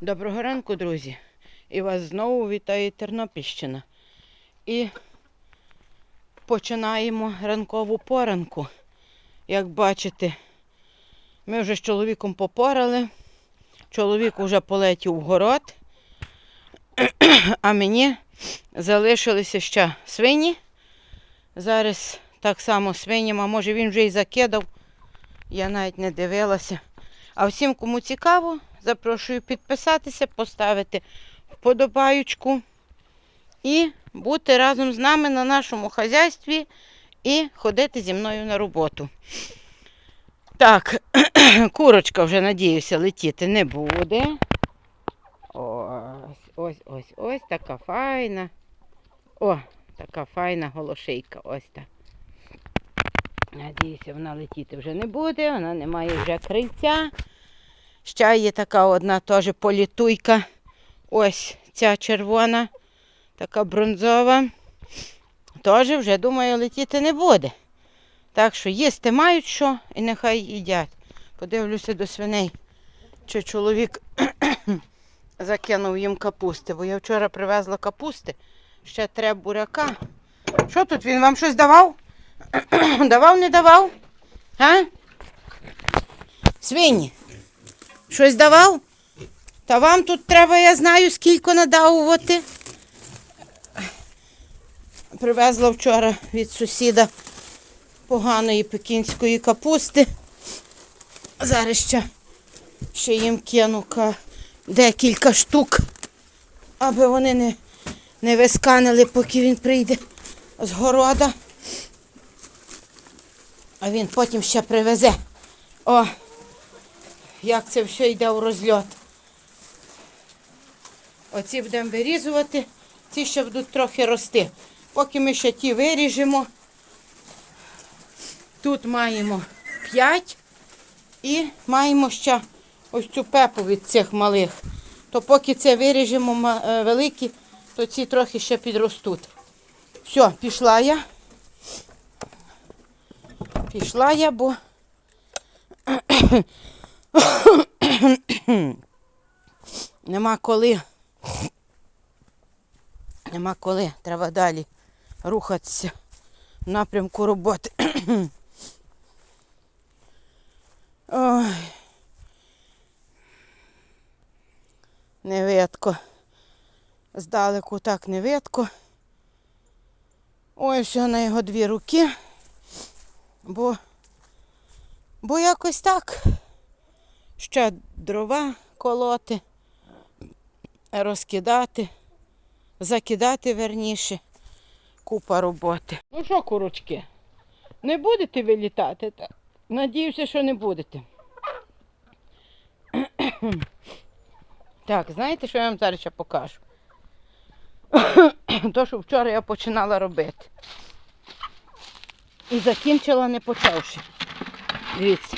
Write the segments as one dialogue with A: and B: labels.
A: Доброго ранку, друзі. І вас знову вітає Тернопільщина. І починаємо ранкову поранку. Як бачите, ми вже з чоловіком попорали. Чоловік вже полетів в город, а мені залишилися ще свині. Зараз так само свиням, а може він вже і закидав. Я навіть не дивилася. А всім, кому цікаво, запрошую підписатися, поставити вподобаючку і бути разом з нами на нашому хазяйстві і ходити зі мною на роботу. Так, курочка вже, надіюся, летіти не буде. Ось, ось, ось, ось така файна. О, така файна голошейка. Ось так. Надіюся, вона летіти вже не буде, вона не має вже крильця. Ще є така одна теж політуйка. Ось ця червона, така бронзова. Теж вже, думаю, летіти не буде. Так що їсти мають що і нехай їдять. Подивлюся до свиней, чи чоловік закинув їм капусти, бо я вчора привезла капусти, ще треба буряка. Що тут він вам щось давав? давав, не давав? А? Свині. Щось давав? Та вам тут треба, я знаю, скільки надавувати. Привезла вчора від сусіда поганої пекінської капусти. Зараз ще, ще їм кину декілька штук, аби вони не, не висканили, поки він прийде з города. А він потім ще привезе. О, як це все йде у розльот. Оці будемо вирізувати, ці ще будуть трохи рости. Поки ми ще ті виріжемо, тут маємо 5 і маємо ще ось цю пепу від цих малих. То поки це виріжемо е, великі, то ці трохи ще підростуть. Все, пішла я. Пішла я, бо нема коли. Нема коли. Треба далі рухатися в напрямку роботи. Ой. Не видко. Здалеку так не видко. Ой, все на його дві руки. Бо, бо якось так. Ще дрова колоти, розкидати, закидати верніше. Купа роботи. Ну що, курочки, не будете вилітати? Та- Надіюся, що не будете. Так, знаєте, що я вам зараз ще покажу? То, що вчора я починала робити. І закінчила не почавши. Дивіться.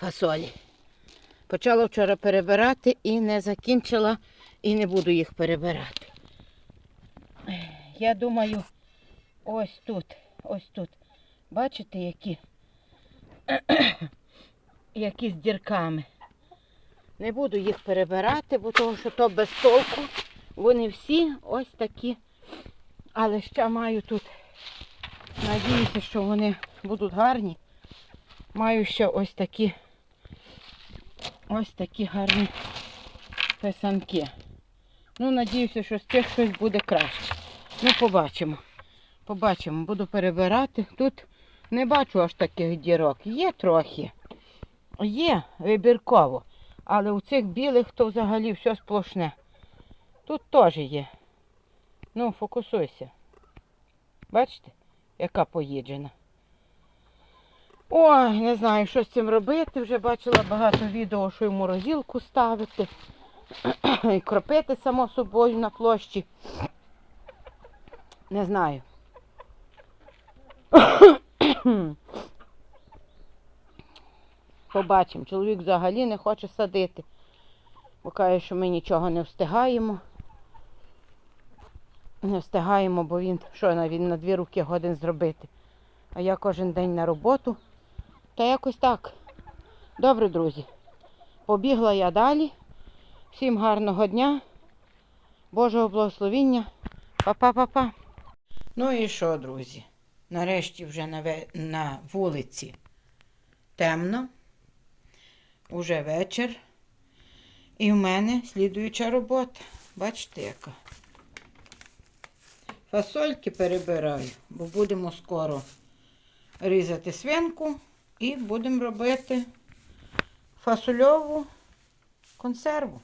A: Фасолі. Почала вчора перебирати і не закінчила, і не буду їх перебирати. Я думаю, ось тут, ось тут. Бачите, які? які з дірками. Не буду їх перебирати, бо того, що то без толку. Вони всі ось такі. Але ще маю тут, надіюся, що вони будуть гарні. Маю ще ось такі, ось такі гарні писанки. Ну, надіюся, що з цих щось буде краще. Ну, побачимо. Побачимо, буду перебирати. Тут не бачу аж таких дірок. Є трохи. Є вибірково. Але у цих білих то взагалі все сплошне. Тут теж є. Ну, фокусуйся. Бачите, яка поїджена. Ой, не знаю, що з цим робити. Вже бачила багато відео, що й в морозилку ставити. І кропити само собою на площі. Не знаю. Побачимо. Чоловік взагалі не хоче садити. Бо каже, що ми нічого не встигаємо. Не встигаємо, бо він що він на дві руки годин зробити. А я кожен день на роботу. Та якось так. Добре, друзі. Побігла я далі. Всім гарного дня, Божого благословіння. Па-па-па-па. Ну і що, друзі? Нарешті вже на, ве- на вулиці темно. Уже вечір. І в мене слідуюча робота. Бачите, яка? Фасольки перебираю, бо будемо скоро різати свинку і будемо робити фасольову консерву.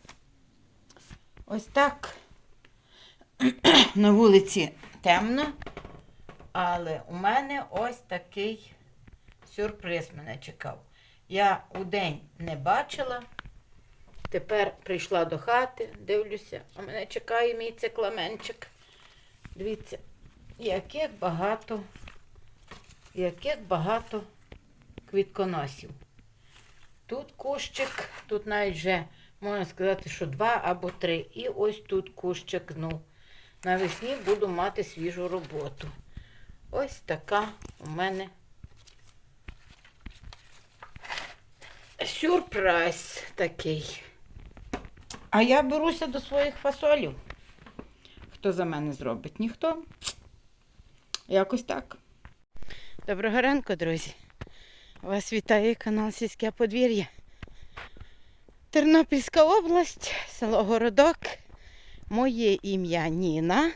A: Ось так. На вулиці темно, але у мене ось такий сюрприз мене чекав. Я у день не бачила. Тепер прийшла до хати, дивлюся, а мене чекає мій цикламенчик. Дивіться, яких багато, яких багато квітконосів. Тут кущик, тут навіть вже можна сказати, що два або три. І ось тут кущик знов. Навесні буду мати свіжу роботу. Ось така у мене сюрприз такий. А я беруся до своїх фасолів. Хто за мене зробить? Ніхто. Якось так. Доброго ранку, друзі. Вас вітає канал Сільське подвір'я. Тернопільська область, село Городок. Моє ім'я Ніна.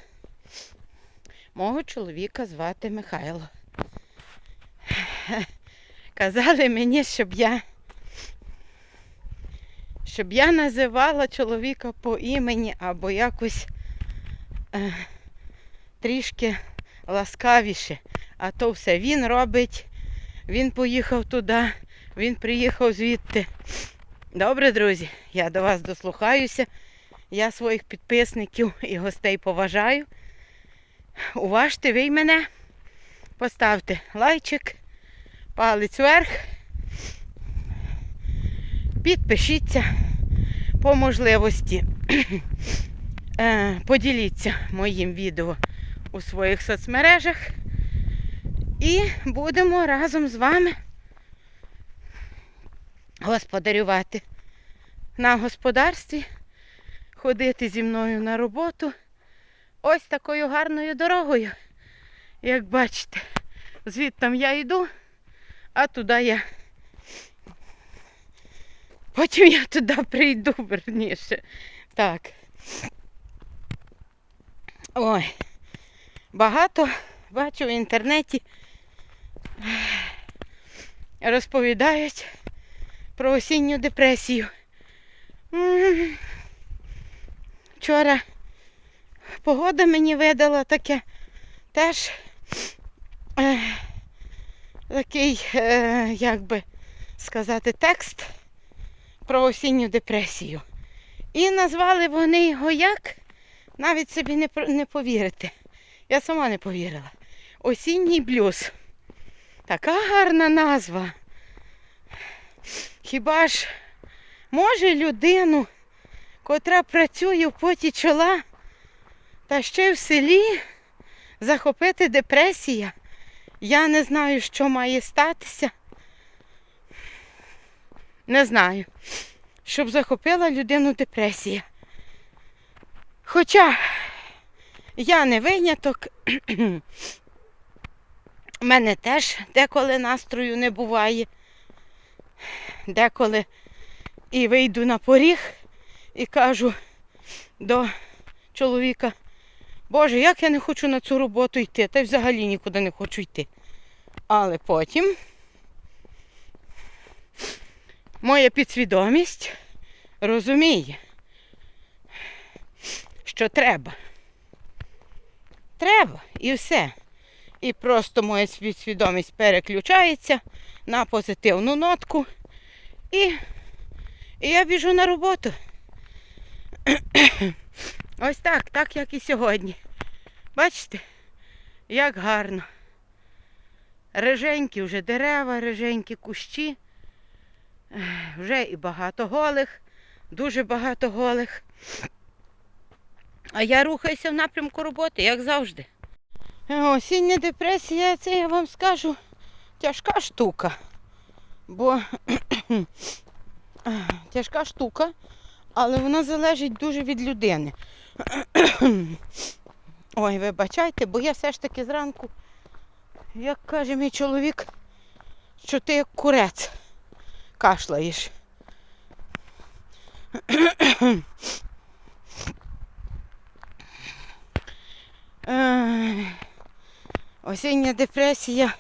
A: Мого чоловіка звати Михайло. Казали мені, щоб я щоб я називала чоловіка по імені або якось е, трішки ласкавіше. А то все він робить, він поїхав туди, він приїхав звідти. Добре, друзі, я до вас дослухаюся. Я своїх підписників і гостей поважаю. Уважте ви й мене. Поставте лайчик, палець вверх. Підпишіться по можливості. Е, Поділіться моїм відео у своїх соцмережах. І будемо разом з вами господарювати на господарстві, ходити зі мною на роботу ось такою гарною дорогою. Як бачите, звідти я йду, а туди я. Потім я туди прийду верніше. Так. Ой. Багато бачу в інтернеті розповідають про осінню депресію. Вчора погода мені видала таке теж е, такий, е, як би сказати, текст про осінню депресію. І назвали вони його як? Навіть собі не, не повірите. Я сама не повірила. Осінній блюз. Така гарна назва. Хіба ж може людину, котра працює в поті чола, та ще в селі захопити депресія? Я не знаю, що має статися. Не знаю, щоб захопила людину депресія. Хоча я не виняток, У мене теж деколи настрою не буває. Деколи і вийду на поріг і кажу до чоловіка, Боже, як я не хочу на цю роботу йти, та й взагалі нікуди не хочу йти. Але потім моя підсвідомість розуміє, що треба. Треба і все. І просто моя свідомість переключається на позитивну нотку. І, і я біжу на роботу. Ось так, так як і сьогодні. Бачите, як гарно. Реженькі вже дерева, реженькі кущі. Вже і багато голих, дуже багато голих. А я рухаюся в напрямку роботи, як завжди. Осіння депресія, це я вам скажу, тяжка штука. Бо тяжка штука, але вона залежить дуже від людини. Ой, вибачайте, бо я все ж таки зранку, як каже мій чоловік, що ти як курець кашлаєш. Осіння депресія.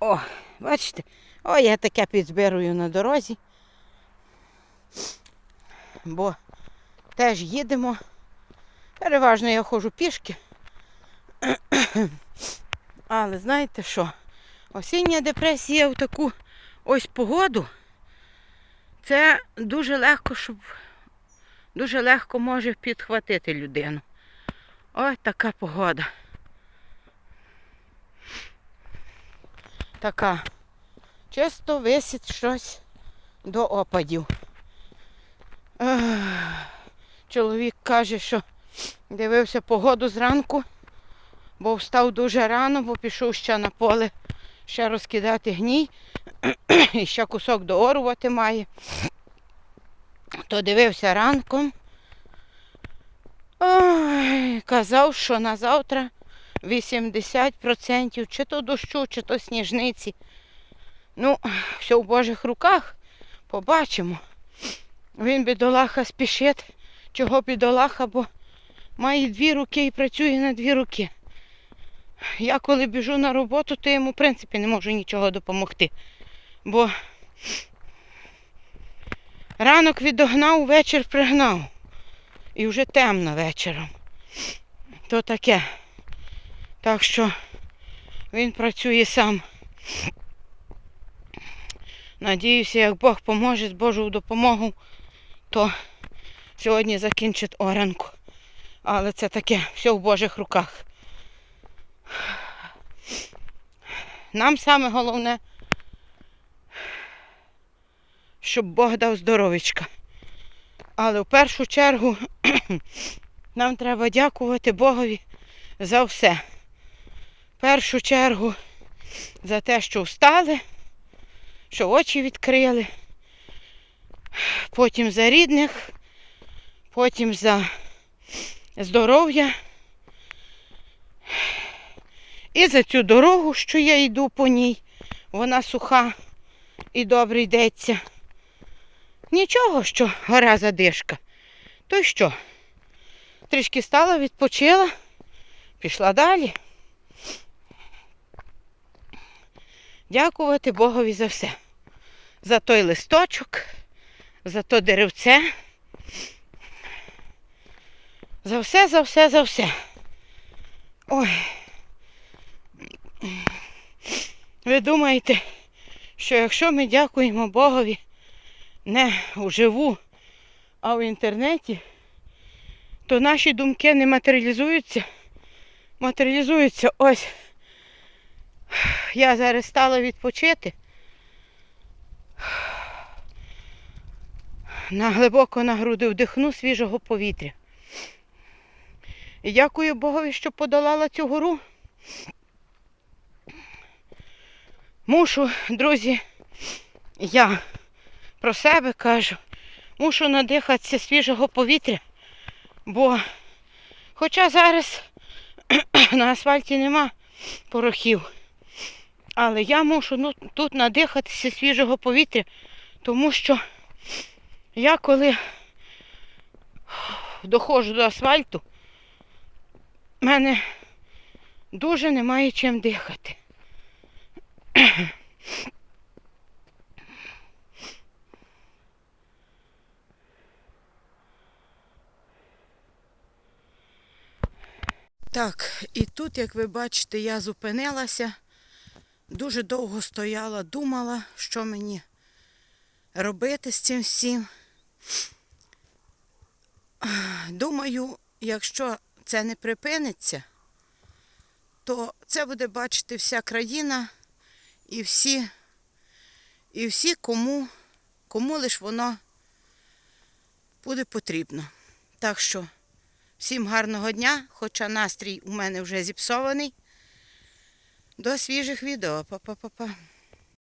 A: О, бачите, о, я таке підзбирую на дорозі. Бо теж їдемо. Переважно я ходжу пішки. Але знаєте що? Осіння депресія в таку ось погоду. Це дуже легко, щоб дуже легко може підхватити людину. Ось така погода. Така. Чисто висить щось до опадів. Чоловік каже, що дивився погоду зранку, бо встав дуже рано, бо пішов ще на поле ще розкидати гній і ще кусок доорувати має. То дивився ранком. Ой, казав, що на завтра 80% чи то дощу, чи то сніжниці. Ну, все в Божих руках. Побачимо. Він бідолаха спішить. Чого бідолаха, бо має дві руки і працює на дві руки. Я коли біжу на роботу, то йому в принципі не можу нічого допомогти. Бо ранок відогнав, вечір пригнав. І вже темно вечором. То таке. Так що він працює сам. Надіюся, як Бог поможе з Божою допомогою, то сьогодні закінчить оранку. Але це таке, все в Божих руках. Нам саме головне, щоб Бог дав здоров'ячка. Але в першу чергу нам треба дякувати Богові за все. В першу чергу за те, що встали, що очі відкрили, потім за рідних, потім за здоров'я. І за цю дорогу, що я йду по ній, вона суха і добре йдеться. Нічого, що гора задишка. То й що? Трішки стала, відпочила, пішла далі. Дякувати Богові за все. За той листочок, за то деревце. За все, за все, за все. Ой. Ви думаєте, що якщо ми дякуємо Богові не вживу, а в інтернеті, то наші думки не матеріалізуються. Матеріалізуються ось. Я зараз стала відпочити. На глибоко на груди вдихну свіжого повітря. І дякую Богові, що подолала цю гору. Мушу, друзі, я про себе кажу, мушу надихатися свіжого повітря, бо хоча зараз на асфальті нема порохів, але я мушу ну, тут надихатися свіжого повітря, тому що я коли доходжу до асфальту, в мене дуже немає чим дихати. Так, і тут, як ви бачите, я зупинилася, дуже довго стояла, думала, що мені робити з цим всім. Думаю, якщо це не припиниться, то це буде бачити вся країна і всі, і всі, кому, кому лиш воно буде потрібно. Так що всім гарного дня, хоча настрій у мене вже зіпсований. До свіжих відео. Па-па-па-па.